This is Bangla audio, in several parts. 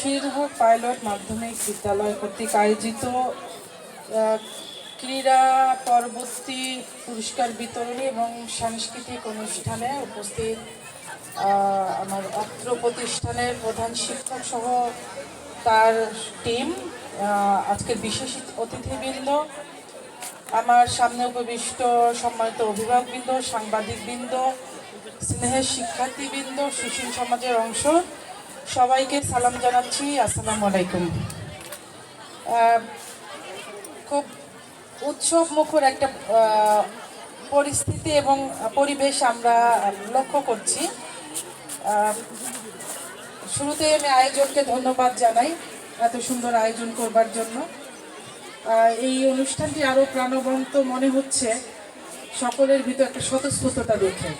শিরহক পাইলট মাধ্যমিক বিদ্যালয় কর্তৃক আয়োজিত ক্রীড়া পরবর্তী পুরস্কার বিতরণী এবং সাংস্কৃতিক অনুষ্ঠানে উপস্থিত আমার অত্র প্রতিষ্ঠানের প্রধান শিক্ষক সহ তার টিম আজকের বিশেষ অতিথিবৃন্দ, আমার সামনে উপবিষ্ট সম্মানিত অভিভাবকবৃন্দ, সাংবাদিকবৃন্দ, স্নেহের শিক্ষার্থীবৃন্দ, সুশীল সমাজের অংশ সবাইকে সালাম জানাচ্ছি, আসসালামু আলাইকুম। খুব উৎসব মুখর একটা পরিস্থিতি এবং পরিবেশ আমরা লক্ষ্য করছি। শুরুতে আমি আয়োজনকে ধন্যবাদ জানাই এত সুন্দর আয়োজন করবার জন্য। এই অনুষ্ঠানটি আরও প্রাণবন্ত মনে হচ্ছে, সকলের ভিতর একটা স্বতঃস্ফূর্ততা দেখে।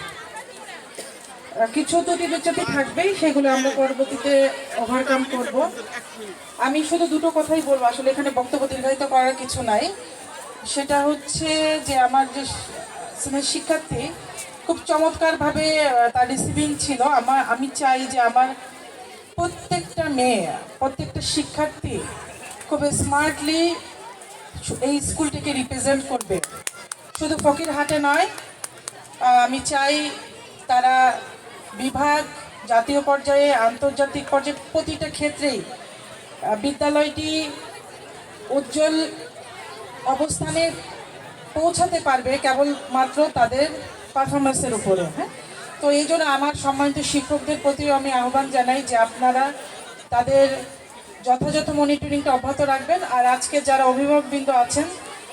কিছু ত্রুটি বিচ্যুতি থাকবেই, সেগুলো আমরা পরবর্তীতে ওভারকাম করব। আমি শুধু দুটো কথাই বলব, আসলে এখানে বক্তব্য দীর্ঘায়িত করার কিছু নাই। সেটা হচ্ছে যে আমার যে স্নেহের শিক্ষার্থী, খুব চমৎকারভাবে তার রিসিভিং ছিল। আমার, আমি চাই যে আমার প্রত্যেকটা মেয়ে, প্রত্যেকটা শিক্ষার্থী খুব স্মার্টলি এই স্কুলটিকে রিপ্রেজেন্ট করবে। শুধু ফকির হাটে নয় আমি চাই তারা বিভাগ জাতীয় পর্যায়ে আন্তর্জাতিক পর্যায়ে প্রতিটা ক্ষেত্রেই বিদ্যালয়টি উজ্জ্বল অবস্থানে পৌঁছাতে পারবে কেবলমাত্র তাদের পারফরমেন্সের উপরে হ্যাঁ? তো এই জন্য আমার সম্মানিত শিক্ষকদের প্রতিও আমি আহ্বান জানাই যে আপনারা তাদের যথাযথ মনিটরিংটা অব্যাহত রাখবেন। আর আজকে যারা অভিভাবকবৃন্দ আছেন,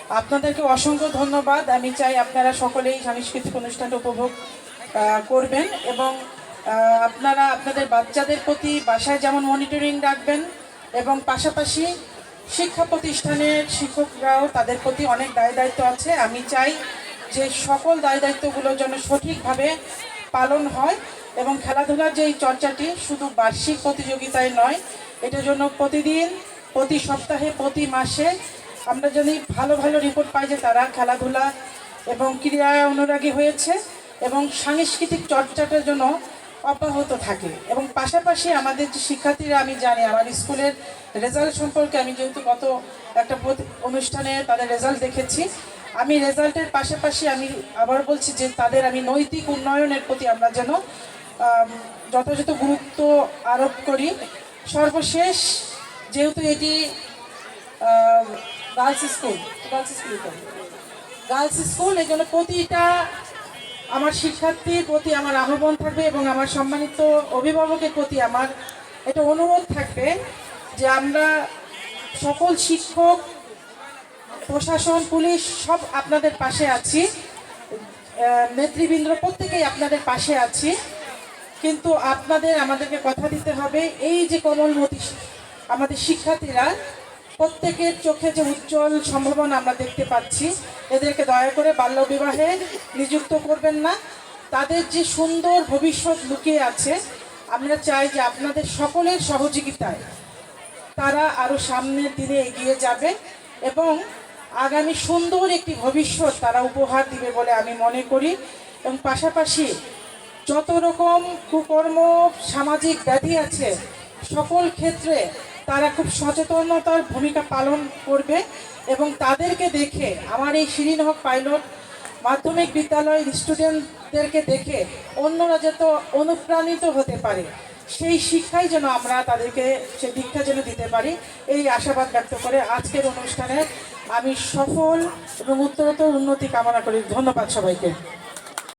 আপনাদেরকে অসংখ্য ধন্যবাদ। আমি চাই আপনারা সকলেই সাংস্কৃতিক অনুষ্ঠানটা উপভোগ করবেন এবং আপনারা আপনাদের বাচ্চাদের প্রতি বাসায় যেমন মনিটরিং রাখবেন এবং পাশাপাশি শিক্ষা প্রতিষ্ঠানের শিক্ষকরাও তাদের প্রতি অনেক দায় দায়িত্ব আছে। আমি চাই যে সকল দায় দায়িত্বগুলো যেন সঠিকভাবে পালন হয় এবং খেলাধুলার যে এই চর্চাটি শুধু বার্ষিক প্রতিযোগিতায় নয়, এটার জন্য প্রতিদিন, প্রতি সপ্তাহে, প্রতি মাসে আমরা যদি ভালো ভালো রিপোর্ট পাই যে তারা খেলাধুলা এবং ক্রীড়ায় অনুরাগী হয়েছে। এবং সাংস্কৃতিক চর্চাটার জন্য অব্যাহত থাকে। এবং পাশাপাশি আমাদের যে শিক্ষার্থীরা, আমি জানি, আমার স্কুলের রেজাল্ট সম্পর্কে আমি যেহেতু গত একটা অনুষ্ঠানে তাদের রেজাল্ট দেখেছি, আমি রেজাল্টের পাশাপাশি আমি আবার বলছি যে তাদের আমি নৈতিক উন্নয়নের প্রতি আমরা যেন যথাযথ গুরুত্ব আরোপ করি। সর্বশেষ যেহেতু এটি girls school girls school girls school এই জন্য প্রতিটা আমার শিক্ষার্থীর প্রতি আমার আহ্বান থাকবে এবং আমার সম্মানিত অভিভাবকের প্রতি আমার এটা অনুরোধ থাকবে যে আমরা সকল শিক্ষক, প্রশাসন, পুলিশ সব আপনাদের পাশে আছি। নেতৃবৃন্দ প্রত্যেকেই আপনাদের পাশে আছি। কিন্তু আপনাদের, আমাদেরকে কথা দিতে হবে, এই যে কোমলমতি আমাদের শিক্ষার্থীরা প্রত্যেকের চোখে যে উজ্জ্বল সম্ভাবনা আমরা দেখতে পাচ্ছি, এদেরকে দয়া করে বাল্যবিবাহে নিযুক্ত করবেন না। তাদের যে সুন্দর ভবিষ্যৎ লুকিয়ে আছে, আমরা চাই যে আপনাদের সকলের সহযোগিতায় তারা আরও সামনের দিনে এগিয়ে যাবে এবং আগামী সুন্দর একটি ভবিষ্যৎ তারা উপহার দিবে বলে আমি মনে করি এবং পাশাপাশি যত রকম কুকর্ম, সামাজিক ব্যাধি আছে, সকল ক্ষেত্রে তারা খুব সচেতনতার ভূমিকা পালন করবে এবং তাদেরকে দেখে, আমার এই শিরিন হক পাইলট মাধ্যমিক বিদ্যালয়ের স্টুডেন্টদেরকে দেখে অন্যরা যত অনুপ্রাণিত হতে পারে, সেই শিক্ষাই যেন আমরা তাদেরকে সে দীক্ষা যেন দিতে পারি, এই আশাবাদ ব্যক্ত করে আজকের অনুষ্ঠানে আমি সফল এবং উত্তরোত্তর উন্নতি কামনা করি। ধন্যবাদ সবাইকে।